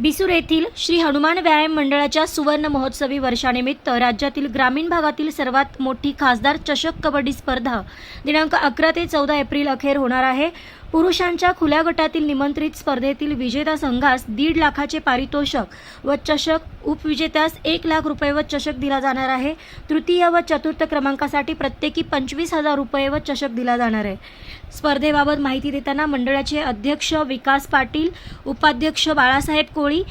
बिसूर येथील श्री हनुमान व्यायाम मंडळाच्या सुवर्ण महोत्सवी वर्षानिमित्त राज्यातील ग्रामीण भागातील सर्वात मोठी खासदार चषक कबड्डी स्पर्धा दिनांक अकरा ते चौदा एप्रिल अखेर होणार आहे. पुरुषांच्या खुल्या गटातील निमंत्रित स्पर्धेतील विजेता संघास दीड लाखाचे पारितोषक व चषक उपविजेत्यास एक लाख रुपये व चषक दिला जाणार आहे. तृतीय व चतुर्थ क्रमांकासाठी प्रत्येकी पंचवीस हजार रुपये व चषक दिला जाणार आहे. स्पर्धेबाबत माहिती देताना मंडळाचे अध्यक्ष विकास पाटील उपाध्यक्ष बाळासाहेब कोळी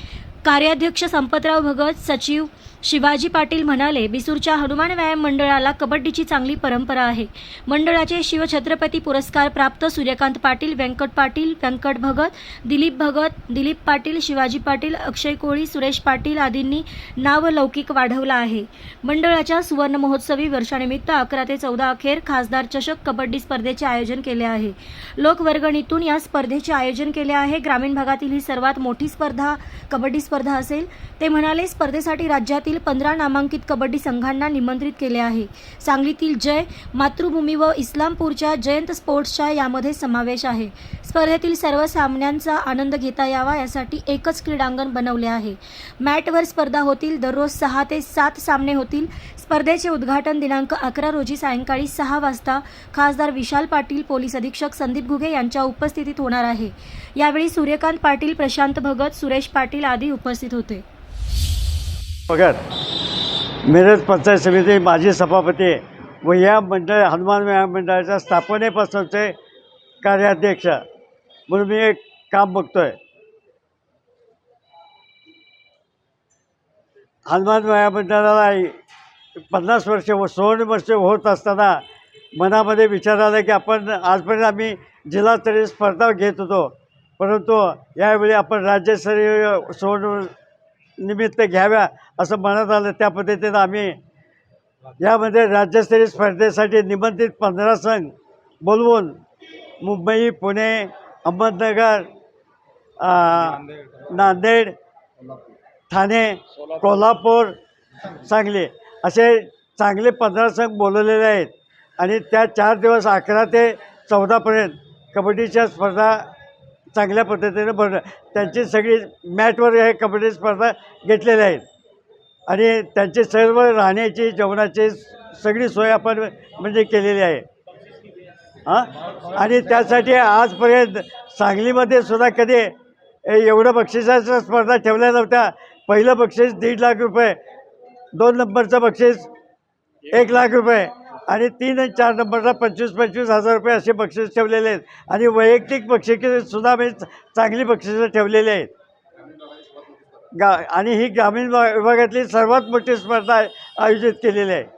कार्याध्यक्ष संपतराव भगत सचिव शिवाजी पाटील म्हणाले बिसूरच्या हनुमान व्यायाम मंडळाला कबड्डीची चांगली परंपरा आहे. मंडळाचे शिवछत्रपती पुरस्कार प्राप्त सूर्यकांत पाटील व्यंकट पाटील व्यंकट भगत दिलीप भगत दिलीप पाटील शिवाजी पाटील अक्षय कोळी सुरेश पाटील आदींनी नावलौकिक वाढवला आहे. मंडळाच्या सुवर्ण महोत्सवी वर्षानिमित्त अकरा ते चौदा अखेर खासदार चषक कबड्डी स्पर्धेचे आयोजन केले आहे. लोकवर्गणीतून या स्पर्धेचे आयोजन केले आहे. ग्रामीण भागातील ही सर्वात मोठी स्पर्धा कबड्डी स्पर्धा स्पर्धा असेल ते म्हणाले स्पर्धेसाठी राज्यातील पंधरा नामांकित कबड्डी संघांना निमंत्रित केले आहे. सांगलीतील जय मातृभूमी व इस्लामपूरच्या जयंत स्पोर्ट्सच्या यामध्ये समावेश आहे. स्पर्धेतील सर्व सामन्यांचा आनंद घेता यावा यासाठी एकच क्रीडांगण बनवले आहे. मॅटवर स्पर्धा होतील दररोज सहा ते सात सामने होतील. स्पर्धेचे उद्घाटन दिनांक अकरा रोजी सायंकाळी सहा वाजता खासदार विशाल पाटील पोलीस अधीक्षक संदीप घुगे यांच्या उपस्थितीत होणार आहे. यावेळी सूर्यकांत पाटील प्रशांत भगत सुरेश पाटील आदी उपस्थित होते. भगत मिरज पंचायत समिती माजी सभापती व या मंडळ हनुमान व्यायाम मंडळाच्या स्थापनेपासूनचे कार्याध्यक्ष. म्हणून मी एक काम बघतोय. हनुमान व्यायाम मंडळाला पन्नास वर्ष व सोळा वर्ष होत असताना मनामध्ये विचार आला की आपण आजपर्यंत आम्ही जिल्हास्तरीय स्पर्धा घेत होतो. परंतु यावेळी आपण राज्यस्तरीय सोड निमित्त घ्याव्या असं म्हणत आलं. त्या पद्धतीनं आम्ही यामध्ये राज्यस्तरीय स्पर्धेसाठी निमंत्रित पंधरा संघ बोलवून मुंबई पुणे अहमदनगर नांदेड ठाणे कोल्हापूर सांगली असे चांगले पंधरा संघ बोलवलेले आहेत. आणि त्या चार दिवस अकरा ते चौदापर्यंत कबड्डीच्या स्पर्धा चांगल्या पद्धतीनं भर त्यांची सगळी मॅटवर हे कबड्डी स्पर्धा घेतलेल्या आहेत. आणि त्यांची सर्व राहण्याची जेवणाची सगळी सोय आपण म्हणजे केलेली आहे. हां? आणि त्यासाठी आजपर्यंत सांगलीमध्ये सुद्धा कधी एवढं बक्षिसाच्या स्पर्धा ठेवल्या नव्हत्या. पहिलं बक्षीस दीड लाख रुपये दोन नंबरचं बक्षीस एक लाख रुपये. आणि तीन आणि चार नंबरला पंचवीस पंचवीस हजार रुपये असे बक्षीस ठेवलेले आहेत. आणि वैयक्तिक बक्षिसे मी चांगली बक्षिसं ठेवलेली आहेत. गा आणि ही ग्रामीण भा- विभागातली सर्वात मोठी स्पर्धा आयोजित केलेली आहे.